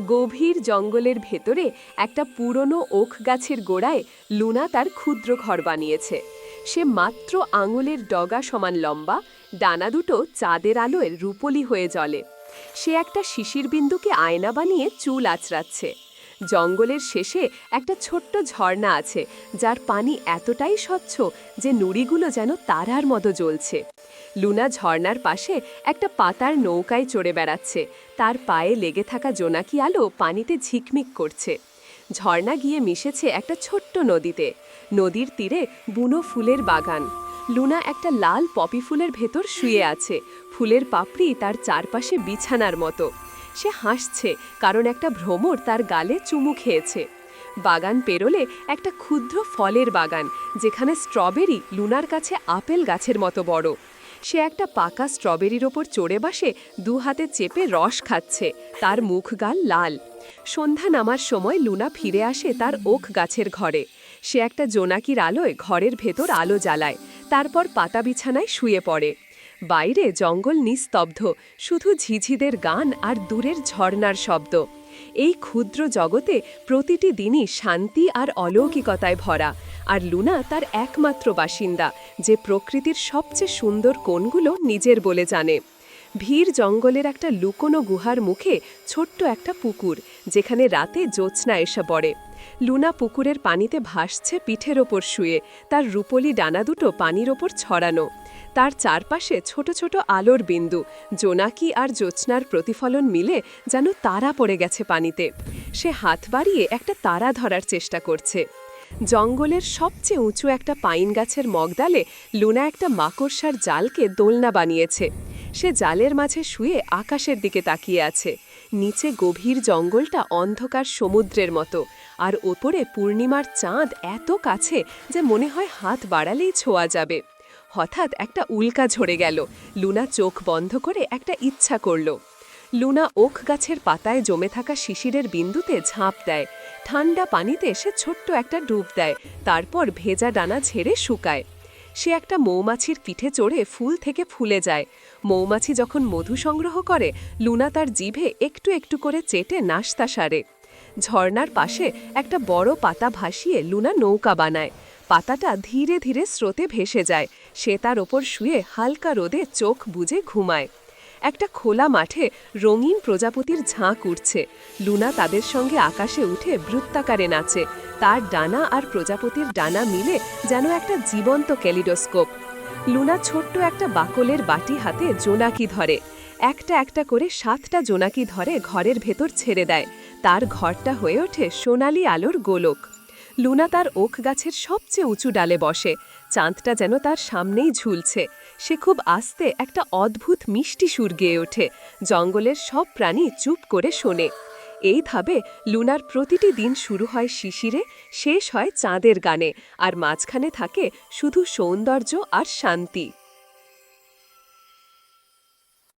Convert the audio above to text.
গভীর জঙ্গলের ভেতরে একটা পুরনো ওখ গাছের গোড়ায় লুনা তার ক্ষুদ্র ঘর বানিয়েছে। সে মাত্র আঙুলের ডগা সমান লম্বা, ডানা দুটো চাঁদের আলোয় রূপলি হয়ে জলে সে একটা শিশির বিন্দুকে আয়না বানিয়ে চুল আঁচড়াচ্ছে। জঙ্গলের শেষে একটা ছোট্ট ঝর্ণা আছে, যার পানি এতটাই স্বচ্ছ যে নুড়িগুলো যেন তারার মতো জ্বলছে। লুনা ঝর্ণার পাশে একটা পাতার নৌকায় চড়ে বেড়াচ্ছে। তার পায়ে লেগে থাকা জোনাকি আলো পানিতে ঝিকমিক করছে। ঝর্ণা গিয়ে মিশেছে একটা ছোট্ট নদীতে। নদীর তীরে বুনো ফুলের বাগান। লুনা একটা লাল পপি ফুলের ভেতর শুয়ে আছে। ফুলের পাপড়ি তার চারপাশে বিছানার মতো। সে হাসছে, কারণ একটা ভ্রমর তার গালে চুমু খেয়েছে। বাগান পেরোলে একটা ক্ষুদ্র ফলের বাগান, যেখানে স্ট্রবেরি লুনার কাছে আপেল গাছের মতো বড়। সে একটা পাকা স্ট্রবেরির ওপর চড়ে বসে দু হাতে চেপে রস খাচ্ছে, তার মুখ গাল লাল। সন্ধ্যা নামার সময় লুনা ফিরে আসে তার ওক গাছের ঘরে। সে একটা জোনাকির আলোয় ঘরের ভেতর আলো জ্বালায়, তারপর পাতা বিছানায় শুয়ে পড়ে। বাইরে জঙ্গল নিস্তব্ধ, শুধু ঝিঝিদের গান আর দূরের ঝর্ণার শব্দ। এই ক্ষুদ্র জগতে প্রতিটি দিনই শান্তি আর অলৌকিকতায় ভরা, আর লুনা তার একমাত্র বাসিন্দা, যে প্রকৃতির সবচেয়ে সুন্দর কোণগুলো নিজের বলে জানে। ভিড় জঙ্গলের একটা লুকোনো গুহার মুখে ছোট্ট একটা পুকুর, যেখানে রাতে জ্যোৎস্না এসে পড়ে। লুনা পুকুরের পানিতে ভাসছে পিঠের ওপর শুয়ে, তার রূপলি ডানা দুটো পানির ওপর ছড়ানো। তার চারপাশে ছোট ছোট আলোর বিন্দু। জোনাকি আর জ্যোৎস্নার প্রতিফলন মিলে যেন তারা পড়ে গেছে পানিতে। সে হাত বাড়িয়ে একটা তারা ধরার চেষ্টা করছে। জঙ্গলের সবচেয়ে উঁচু একটা পাইন গাছের মগডালে লুনা একটা মাকড়সার জালকে দোলনা বানিয়েছে। সে জালের মাঝে শুয়ে আকাশের দিকে তাকিয়ে আছে। নিচে গভীর জঙ্গলটা অন্ধকার সমুদ্রের মতো। আর ওপরে পূর্ণিমার চাঁদ এত কাছে যে মনে হয় হাত বাড়ালেই ছোঁয়া যাবে। হঠাৎ একটা উল্কা ঝরে গেল। লুনা চোখ বন্ধ করে একটা ইচ্ছা করল। লুনা ওক গাছের পাতায় জমে থাকা শিশিরের বিন্দুতে ঝাঁপ দেয়। ঠান্ডা পানিতে সে ছোট্ট একটা ডুব দেয়। তারপর ভেজা ডানা ঝেড়ে শুকায়। সে একটা মৌমাছির পিঠে চড়ে ফুল থেকে ফুলে যায়। মৌমাছি যখন মধু সংগ্রহ করে, লুনা তার জিভে একটু একটু করে চেটে নাস্তা সারে। ঝর্নার পাশে একটা বড় পাতা ভাসিয়ে লুনা নৌকা বানায়। পাতাটা ধীরে ধীরে স্রোতে ভেসে যায়। সে তার ওপর শুয়ে হালকা রোদে চোখ বুজে ঘুমায়। একটা খোলা মাঠে রঙিন প্রজাপতির ঝাঁক উঠছে। লুনা তাদের সঙ্গে আকাশে উঠে বৃত্তাকারে নাচে। তার ডানা আর প্রজাপতির ডানা মিলে যেন একটা জীবন্ত ক্যালিডোস্কোপ। লুনা ছোট্ট একটা বাকলের বাটি হাতে জোনাকি ধরে। একটা একটা করে সাতটা জোনাকি ধরে ঘরের ভেতর ছেড়ে দেয়। তার ঘরটা হয়ে ওঠে সোনালি আলোর গোলক। লুনা তার ওক গাছের সবচেয়ে উঁচু ডালে বসে। চাঁদটা যেন তার সামনেই ঝুলছে। সে খুব আস্তে একটা অদ্ভুত মিষ্টি সুর গেয়ে ওঠে। জঙ্গলের সব প্রাণী চুপ করে শোনে। এইভাবে লুনার প্রতিটি দিন শুরু হয় শিশিরে, শেষ হয় চাঁদের গানে। আর মাঝখানে থাকে শুধু সৌন্দর্য আর শান্তি।